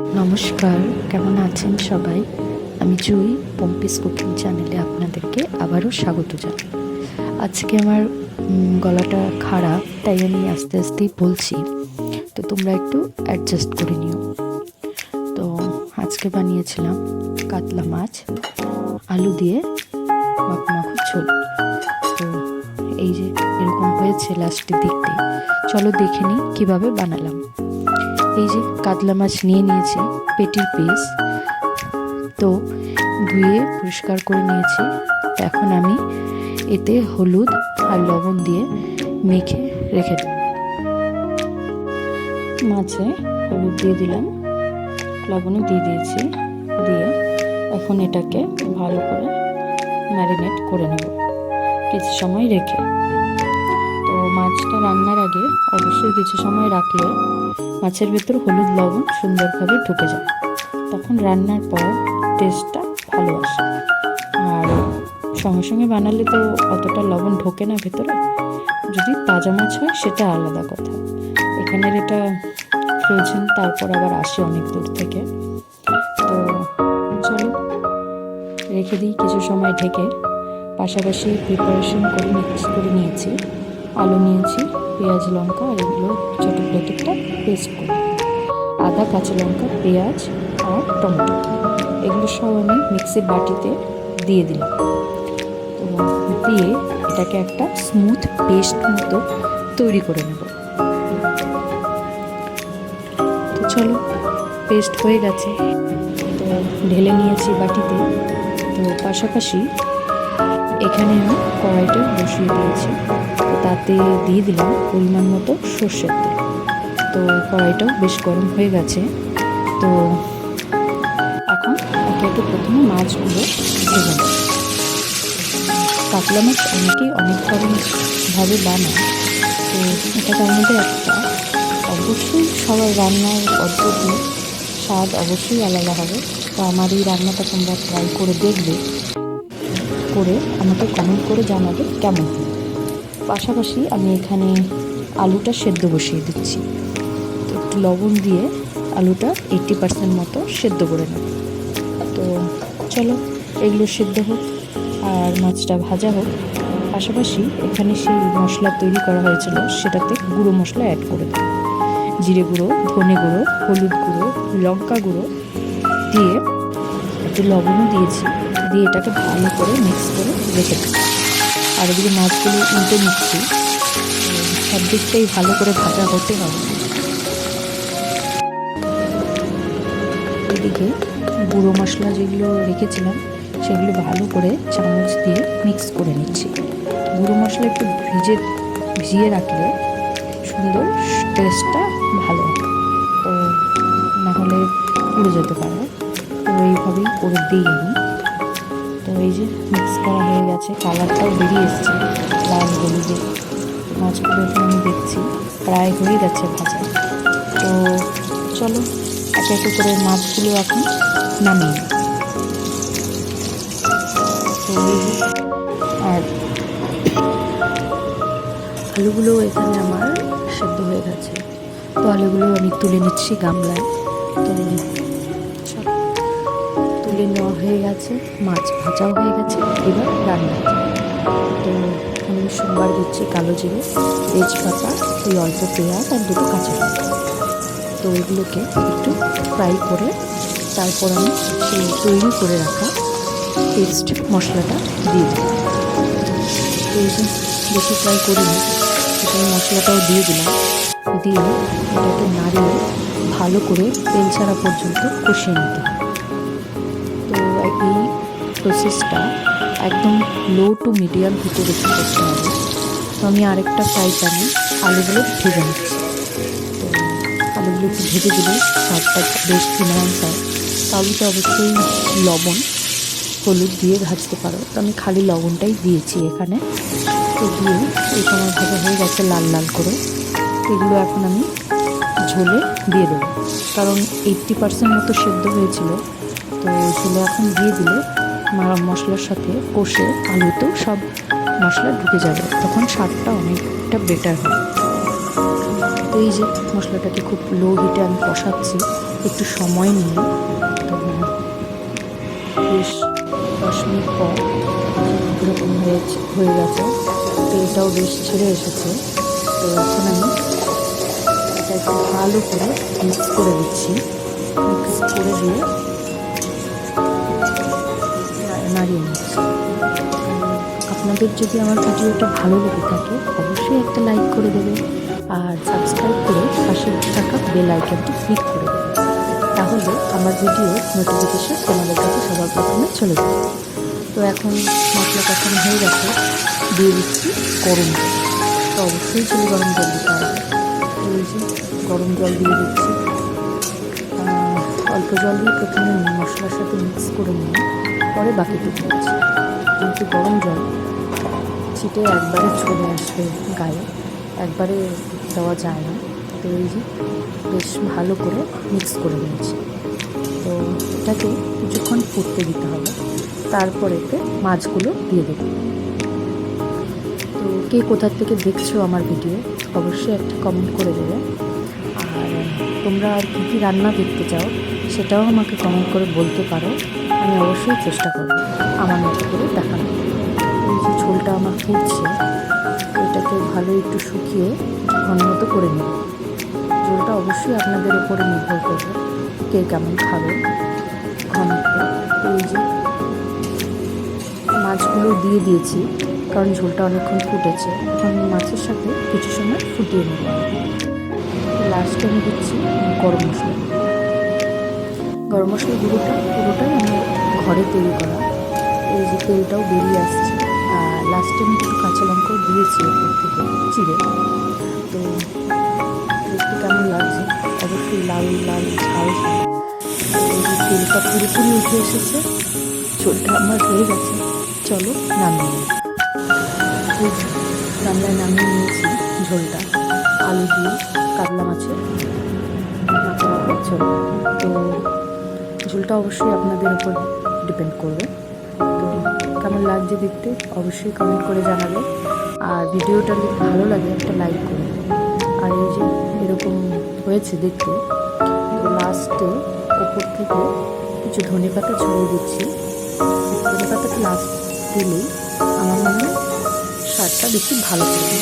নমস্কার, কেমন আছেন সবাই? আমি জুই, পম্পিস কুকিং চ্যানেলে আপনাদেরকে আবারও স্বাগত জানাই। আজকে আমার গলাটা খারাপ, তাই আমি আস্তে আস্তেই বলছি, তো তোমরা একটু অ্যাডজাস্ট করে নিও। তো আজকে বানিয়েছিলাম কাতলা মাছ, আলু দিয়ে মাখো ঝোল। তো এই যে এরকম হয়েছে লাস্টের দিকটি চলো দেখে নিই কীভাবে বানালাম। এই যে কাতলা মাছ নিয়ে নিয়েছি, পেটির পিস তো ধুয়ে পরিষ্কার করে নিয়েছি। এখন আমি এতে হলুদ আর লবণ দিয়ে মেখে রেখে দেব। মাছে হলুদ দিয়ে দিলাম, লবণও দিয়ে দিয়েছি। দিয়ে এখন এটাকে ভালো করে ম্যারিনেট করে নেব। কিছু সময় রেখে মাছটা রান্নার আগে অবশ্যই কিছু সময় রাখলে মাছের ভেতর হলুদ লবণ সুন্দরভাবে ঢুকে যায়। তখন রান্নার পর টেস্টটা ভালো আসে। আর সঙ্গে সঙ্গে বানালে তো অতটা লবণ ঢোকে না ভেতরে। যদি তাজা মাছ হয়, সেটা আলাদা কথা। এখানের এটা ফ্রোজেন তারপর আবার আসে অনেক দূর থেকে। তো চলো, রেখে দিই, কিছু সময় ঢেকে। পাশাপাশি প্রিপারেশন করে মিক্স করে নিয়েছি। আলু নিয়েছি, পেঁয়াজ লঙ্কা আর এগুলো চটকটা টুকটা পেস্ট করে। আদা, কাঁচা লঙ্কা, পেঁয়াজ আর টমেটো। এগুলো সব আমি মিক্সির বাটিতে দিয়ে দিলাম। তো দিয়ে এটাকে একটা স্মুথ পেস্ট মতো তৈরি করে নেব। তো চলো, পেস্ট হয়ে গেছে। তো ঢেলে নিয়েছি বাটিতে। তো পাশাপাশি এখানে আমি কড়াইটা বসিয়ে দিয়েছি তো তাতে দিয়ে দিলাম পরিমাণ মতো সর্ষের তেল। তো কড়াইটাও বেশ গরম হয়ে গেছে। তো এখন একে একে প্রথমে মাছগুলো ভেজে নেব। কাতলা মাছ অনেকেই অনেক ধরনভাবে বানায়। তো এটা তার মধ্যে একটা। অবশ্যই সবার রান্নার পদ্ধতি, স্বাদ অবশ্যই আলাদা হবে। তো আমার এই রান্নাটা তোমরা ট্রাই করে দেখবে। করে আমাকে কমেন্ট করে জানাবে কেমন হয় পাশাপাশি আমি এখানে আলুটা সেদ্ধ বসিয়ে দিচ্ছি। তো একটু লবণ দিয়ে আলুটা এইট্টি পার্সেন্ট মতো সেদ্ধ করে নেব। তো চলো, এগুলো সেদ্ধ হোক আর মাছটা ভাজা হোক। পাশাপাশি এখানে সেই মশলা তৈরি করা হয়েছিল, সেটাতে গুঁড়ো মশলা অ্যাড করে দেব। জিরে গুঁড়ো, ধনে গুঁড়ো, হলুদ গুঁড়ো, লঙ্কা গুঁড়ো দিয়ে একটু লবণও দিয়েছি। দিয়ে এটাকে ভালো করে মিক্স করে রেখে দেবো আর এদিকে মাছগুলো উল্টে নিচ্ছি। সব দিকটাই ভালো করে ভাজা হতে হবে। এদিকে গুঁড়ো মশলা যেগুলো রেখেছিলাম, সেগুলো ভালো করে চামচ দিয়ে মিক্স করে নিচ্ছি। গুঁড়ো মশলা একটু ভিজে, ভিজিয়ে রাখলে সুন্দর টেস্টটা ভালো তো নাহলে পুড়ে যেতে পারে। তো এইভাবেই করে দিই। আমি এই যে মিক্স করা হয়ে গেছে কালারটাও বেরিয়ে এসছে লাল হলুদে। মাছগুলো আমি দেখছি, প্রায় হয়ে গেছে ভাজা। তো চলো, একে একে করে মাছগুলো এখন নামিয়ে আর আলুগুলো এখানে আমার সেদ্ধ হয়ে গেছে। তো আলুগুলো আমি তুলে নিচ্ছি গামলায়। তো তুলে নেওয়া হয়ে গেছে, মাছ ভাজাও হয়ে গেছে, এবার রান্না। তো আমি সোমবার দিচ্ছি কালো জিরে, তেজপাতা, ওই অল্প পেঁয়াজ আর দুটো কাঁচা লঙ্কা। তো এগুলোকে একটু ফ্রাই করে তারপর আমি সেই তৈরি করে রাখা পেস্ট মশলাটা দিয়ে দিই তো বেশি ফ্রাই করিনি সেখানে মশলাটাও দিয়ে দিলাম। দিয়ে এটাকে নাড়িয়ে ভালো করে তেল ছাড়া পর্যন্ত কষিয়ে নিতে হবে। এই প্রসেসটা একদম লো টু মিডিয়াম হিটে রেখে করতে হবে তো আমি আরেকটা ফ্রাই প্যানে আলুগুলো ভেজে নিচ্ছি। তো আলুগুলো একটু ভেজে দিলে স্বাদটা বেশ ইনহ্যান্স হয় তো অবশ্যই লবণ হলুদ দিয়ে ভাজতে পারো। তো আমি খালি লবণটাই দিয়েছি এখানে। তো দিয়ে এই সময় ভাজা হয়ে গেছে লাল লাল করে। এগুলো এখন আমি ঝোলে দিয়ে দেবো। কারণ এইট্টি পার্সেন্ট মতো সেদ্ধ হয়েছিল। তো ঝোলে এখন দিয়ে দিলে মশলার সাথে কষে আলুতেও সব মশলা ঢুকে যাবে, তখন স্বাদটা অনেকটা বেটার হবে তো এই যে মশলাটাকে খুব লো হিটে আমি কষাচ্ছি, একটু সময় নিয়ে। তো বেশ দশ মিনিট পর এরকম হয়ে গেছে তেলটাও বেশ ছেড়ে এসেছে। তো এখন আমি এটা একটু ভালো করে মিক্স করে দিচ্ছি মিক্স করে দিয়ে নাড়িয়ে আপনাদের যদি আমার ভিডিওটা ভালো লেগে থাকে, অবশ্যই একটা লাইক করে দেবেন আর সাবস্ক্রাইব করে পাশে থাকা বেল আইকনটি ক্লিক করে দেবে তাহলে আমার ভিডিও নোটিফিকেশন তোমাদের কাছে সবার প্রথমে চলে যাবে তো এখন মশলা কষানো হয়ে গেছে, দিয়ে দিচ্ছি গরম জল। তো অবশ্যই চলে গরম জল দিতে হবে। গরম জল দিয়ে দিচ্ছি। অল্প জল দিয়ে প্রথমে মশলার সাথে মিক্স করে নিয়ে পরে বাকিটুকু দিচ্ছি। কিন্তু গরম জল ছিটে একবারে চলে আসবে গায়ে। একবারে দেওয়া যায় না। তো এই যে বেশ ভালো করে মিক্স করে নিয়েছি। তো এটাকে কিছুক্ষণ ফুটতে দিতে হবে। তারপর এতে মাছগুলো দিয়ে দেবো। তো কে কোথার থেকে দেখছ আমার ভিডিও, অবশ্যই একটা কমেন্ট করে দেবে। আর তোমরা আর কী কী রান্না দেখতে চাও সেটাও আমাকে কমেন্ট করে বলতে পারো। আমি অবশ্যই চেষ্টা করব আমার মতো করে দেখানো এই যে ঝোলটা আমার ফুটছে, এটাকে ভালো একটু শুকিয়ে ঘন মতো করে নেব। ঝোলটা অবশ্যই আপনাদের উপরে নির্ভর করবে কে কেমন খাবে ঘনত্ব এই যে মাছগুলো দিয়ে দিয়েছি, কারণ ঝোলটা অনেকক্ষণ ফুটেছে। এখন মাছের সাথে কিছু সময় ফুটিয়ে নেব। লাস্টে আমি দিচ্ছি গরম মশলা। গরম মশলা গুঁড়োটা পুরোটাই আমার ঘরে তৈরি করা। এই যে তেলটাও বেরিয়ে আসছে। আর লাস্টে আমি কিছু কাঁচা লঙ্কাও দিয়েছি ওপর থেকে চিড়ে। তো দেখতে কেমন লাগছে অবশ্যই লাল লাল ঝাল তেলটা পুরোপুরি উঠে এসেছে, ঝোলটা আমার হয়ে গেছে। চলো নামিয়ে নিই। এই যে নামিয়ে নিয়েছি ঝোলটা, আলু দিয়ে কাতলা মাছের। ঝোল তো ঝোলটা অবশ্যই আপনাদের উপর ডিপেন্ড করবে। তো কেমন লাগছে দেখতে অবশ্যই কমেন্ট করে জানাবে। আর ভিডিওটা যদি ভালো লাগে একটা লাইক করবে আর এই যে এরকম হয়েছে দেখতে, তো লাস্টে ওপর থেকে কিছু ধনে পাতা ছড়িয়ে দিচ্ছি। ধনে পাতাটা লাস্ট দিলেই আমার মনে হয় স্বাদটা বেশি ভালো করে